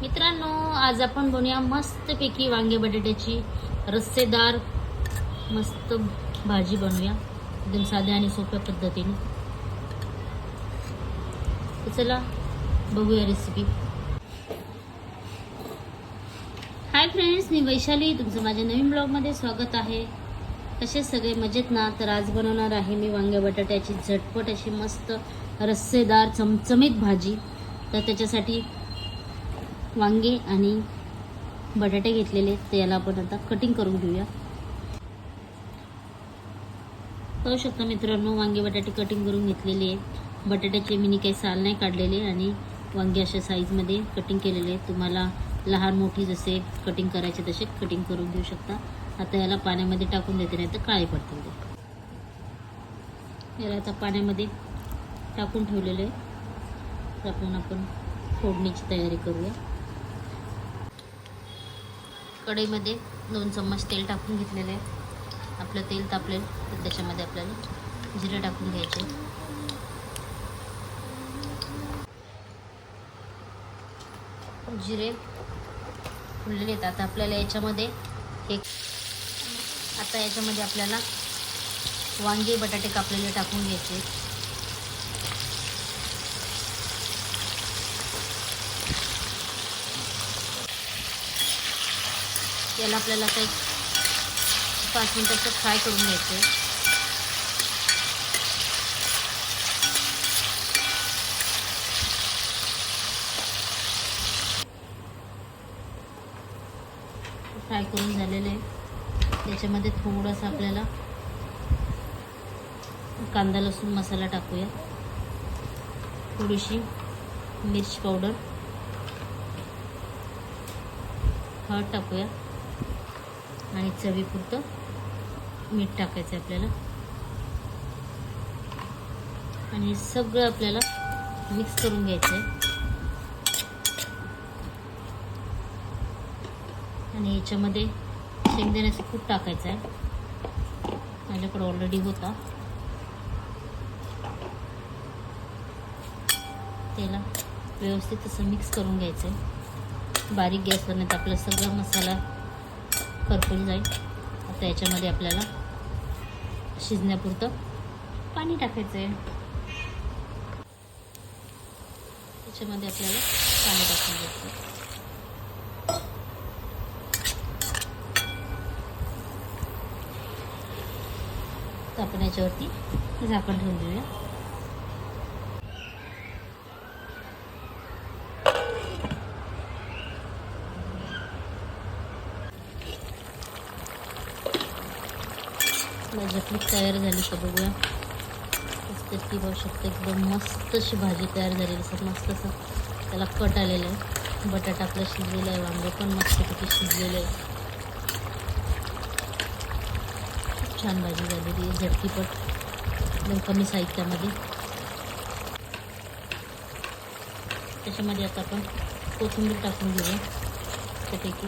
मित्रांनो आज आपण बनवूया मस्तपैकी वांगे बटाट्याची रस्सेदार मस्त भाजी बनवूया. एकदम साध्या आणि सोप्या पद्धतीने. तर चला बघूया रेसिपी हाय फ्रेंड्स मी वैशाली. तुमचं माझ्या नवीन ब्लॉगमध्ये स्वागत आहे. कसे सगळे मजेत ना? तर आज बनवणार आहे मी वांग्या बटाट्याची झटपट अशी मस्त रस्सेदार चमचमीत भाजी. तर त्याच्यासाठी वांगे आणि बटाटे घेतलेले आहेत, तर याला आपण आता कटिंग करून घेऊया. पाहू शकता मित्रांनो वांगे बटाटे कटिंग करून घेतलेले आहे बटाट्याचे मी काही साल नाही काढलेले आणि वांगे अशा साईजमध्ये कटिंग केलेले आहेत. तुम्हाला लहान मोठी जसे कटिंग करायचे तसे कटिंग करून घेऊ शकता. आता याला पाण्यामध्ये टाकून देते नाही तर काळे पडतील ते. याला आता पाण्यामध्ये टाकून ठेवलेले आहे टाकून आपण फोडणीची तयारी करूया. कढईमध्ये दोन चम्मच तेल टाकून घेतलेले आहे. आपलं तेल तापलेल तर त्याच्यामध्ये आपल्याला जिरे टाकून घ्यायचे. जिरे फुललेले आहेत. आता आपल्याला याच्यामध्ये एक आता याच्यामध्ये आपल्याला वांगे बटाटे कापलेले टाकून घ्यायचे. याला आपल्याला काही पाच मिनटाचं फ्राय करून घ्यायचं. आहे फ्राय करून झालेलं आहे. त्याच्यामध्ये थोडंसं आपल्याला कांदा लसूण मसाला टाकूया. थोडीशी मिरची पावडर. हळद टाकूया. आणि चवीपुरतं मीठ टाकायचं आहे आपल्याला. आणि सगळं आपल्याला मिक्स करून घ्यायचं आहे आणि याच्यामध्ये शेंगदाण्याचं खूप टाकायचं आहे. माझ्याकडे ऑलरेडी होता. त्याला व्यवस्थित असं मिक्स करून घ्यायचं आहे बारीक गॅसवर नाही तर आपला सगळा मसाला करपून जाईल. आता याच्यामध्ये आपल्याला शिजण्यापुरतं पाणी टाकायचं आहे त्याच्यामध्ये आपल्याला पाणी टाकून घ्यायचं तर आपण याच्यावरती झाकण ठेवून देऊया. झटलीत तयार झाली का बघूया. तर ती बघू शकता. एकदम मस्त अशी भाजी तयार झालेली असं मस्त असं त्याला कट आलेलं आहे. बटाटा आपला शिजलेला आहे. वांगे पण मस्तपैकी शिजलेलं आहे. खूप छान भाजी झालेली आहे. झटकीपट एकदम कमी साहित्यामध्ये. त्याच्यामध्ये आता आपण कोथिंबीर टाकून घेऊया. त्यापैकी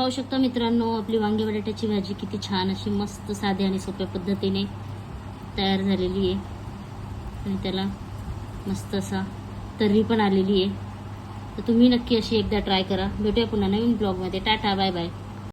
पाहू शकता मित्रांनो आपली वांगे बटाट्याची भाजी किती छान अशी मस्त साधी आणि सोप्या पद्धतीने तयार झालेली आहे. आणि त्याला मस्त असा तर्री पण आलेली आहे. तर तुम्ही नक्की अशी एकदा ट्राय करा. भेटूया पुन्हा नवीन ब्लॉगमध्ये टाटा बाय बाय